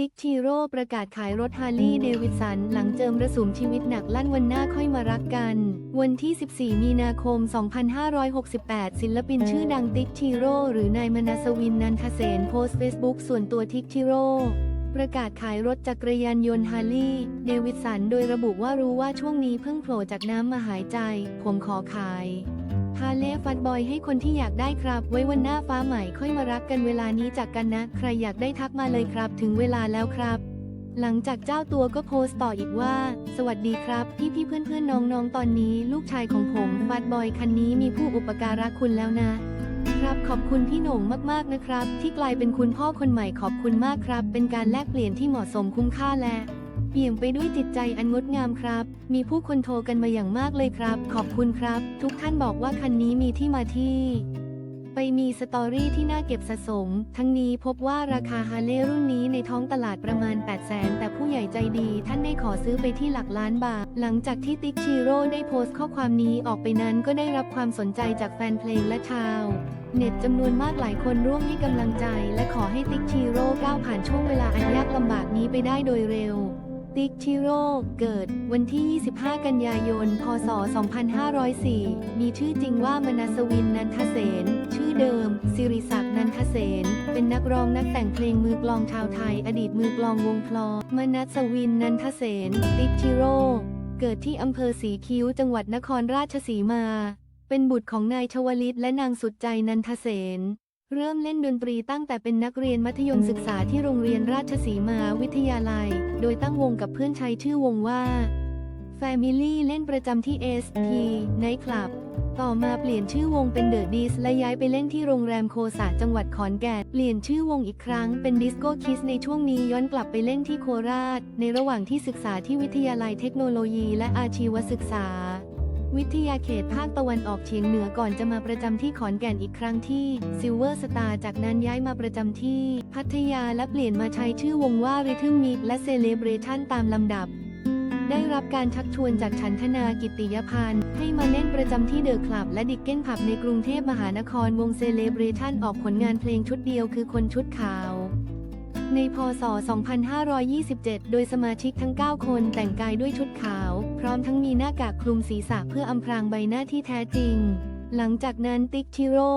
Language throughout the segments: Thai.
ติ๊กชีโร่ประกาศขายรถฮาร์ลีย์เดวิดสัน หลังเจิมระสุมชีวิตหนักลั่นวันหน้าค่อยมารักกัน วันที่ 14 มีนาคม 2568 ศิลปินชื่อดังติ๊กชีโร่หรือนายมนัสวินนันทเสนโพสต์เฟซบุ๊กส่วนตัวทิกชิโร่ประกาศขายรถจักรยานยนต์ฮาร์ลีย์เดวิดสัน โดยระบุว่ารู้ว่าช่วงนี้เพิ่งโผล่จากน้ำมาหายใจ ผมขอขาย ฮาเล่ฟัดบอยให้คนที่อยากได้ครับ ไว้วันหน้าฟ้าใหม่ค่อยมารักกันเวลานี้จากกันนะ ใครอยากได้ทักมาเลยครับ ถึงเวลาแล้วครับ หลังจากเจ้าตัวก็โพสต์ต่ออีกว่า สวัสดีครับ พี่พี่เพื่อนเพื่อนๆน้องตอนนี้ ลูกชายของผมฟัดบอยคันนี้มีผู้อุปการะคุณแล้วนะ ครับขอบคุณพี่หน่งมากๆนะครับ ที่กลายเป็นคุณพ่อคนใหม่ขอบคุณมากครับ เป็นการแลกเปลี่ยนที่เหมาะสมคุ้มค่าและ เปี่ยมไปด้วยจิตใจอันงดงามครับ มีผู้คนโทรกันมาอย่างมากเลยครับ ขอบคุณครับ ทุกท่านบอกว่าคันนี้มีที่มาที่ไปมีสตอรี่ที่น่าเก็บสะสม ทั้งนี้พบว่าราคาฮาร์เลย์รุ่นนี้ในท้องตลาดประมาณ 8 0 0แสนแต่ผู้ใหญ่ใจดีท่านได้ขอซื้อไปที่หลักล้านบาท หลังจากที่ติ๊กชีโร่ได้โพสต์ข้อความนี้ออกไปนั้นก็ได้รับความสนใจจากแฟนเพลงและชาว เน็ตจำนวนมากหลายคนร่วมให้กำลังใจ และขอให้ติ๊กชีโร่าวผ่านช่วงเวลาอันยากลำบากนี้ไปได้โดยเร็ว ติ๊กชิโร่เกิด วันที่ 25 กันยายน พศ 2504 มีชื่อจริงว่ามนัสวินนันทเสน ชื่อเดิม สิริศักดิ์นันทเสน เป็นนักร้องนักแต่งเพลงมือกลองชาวไทย อดีตมือกลองวงพลอมนัสวินนันทเสน ติ๊กชิโร่เกิดที่อำเภอสีคิ้ว จังหวัดนครราชสีมา เป็นบุตรของนายชวลิตและนางสุดใจนันทเสน เริ่มเล่นดนตรีตั้งแต่เป็นนักเรียนมัธยมศึกษาที่โรงเรียนราชสีมาวิทยาลัย โดยตั้งวงกับเพื่อนใช้ชื่อวงว่า Family เล่นประจำที่ SP Night Club ต่อมาเปลี่ยนชื่อวงเป็น The Dis และย้ายไปเล่นที่โรงแรมโคสะจังหวัดขอนแก่น เปลี่ยนชื่อวงอีกครั้งเป็น Disco Kiss ในช่วงนี้ย้อนกลับไปเล่นที่โคราช ในระหว่างที่ศึกษาที่วิทยาลัยเทคโนโลยีและอาชีวศึกษา วิทยาเขตภาคตะวันออกเฉียงเหนือก่อนจะมาประจำที่ขอนแก่นอีกครั้งที่ Silver Star จากนั้นย้ายมาประจำที่ พัทยาและเปลี่ยนมาใช้ชื่อวงว่า Rhythm Mix และ Celebration ตามลำดับ ได้รับการชักชวนจากฉันทนากิติยพันธ์ให้มาเล่นประจำที่เดอะคลับและดิกเก้นผับในกรุงเทพมหานครวง Celebration ออกผลงานเพลงชุดเดียวคือคนชุดขาว ในพศ 2527 โดยสมาชิกทั้ง 9 คนแต่งกายด้วยชุดขาว พร้อมทั้งมีหน้ากากคลุมศีรษะเพื่ออำพรางใบหน้าที่แท้จริง หลังจากนั้นติ๊กชิโร่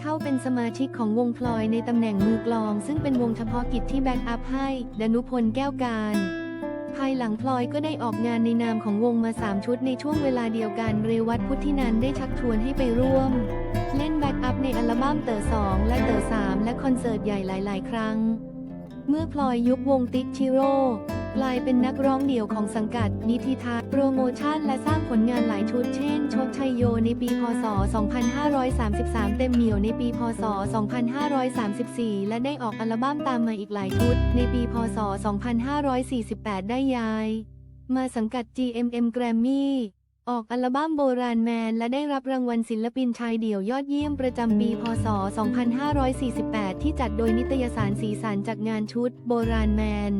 เข้าเป็นสมาชิกของวงพลอยในตำแหน่งมือกลอง ซึ่งเป็นวงเฉพาะกิจที่แบ็กอัพให้ดนุพลแก้วการภายหลังพลอยก็ได้ออกงานในนามของวงมา 3 ชุดในช่วงเวลาเดียวกัน เรวัตพุทธินันได้ชักชวนให้ไปร่วม เล่นแบ็กอัพในอัลบั้มเต๋อ2และเต๋อ3และคอนเสิร์ตใหญ่หลาย ๆ ครั้ง เมื่อพลอยยุบวงติ๊กชิโร่กลายเป็นนักร้องเดี่ยวของสังกัด นิธิทัศน์โปรโมชั่นและสร้างผลงานหลายชุดเช่นโชคชัยโยในปี พศ 2533 เต็มเหนียวในปี พศ 2534 และได้ออกอัลบั้มตามมาอีกหลายชุด ในปี พศ 2548 ได้ย้าย มาสังกัด GMM Grammy ออกอัลบั้มโบราณแมน และได้รับรางวัลศิลปินชายเดี่ยวยอดเยี่ยมประจำปี พศ 2548 ที่จัดโดยนิตยสารสีสันจากงานชุด โบราณแมน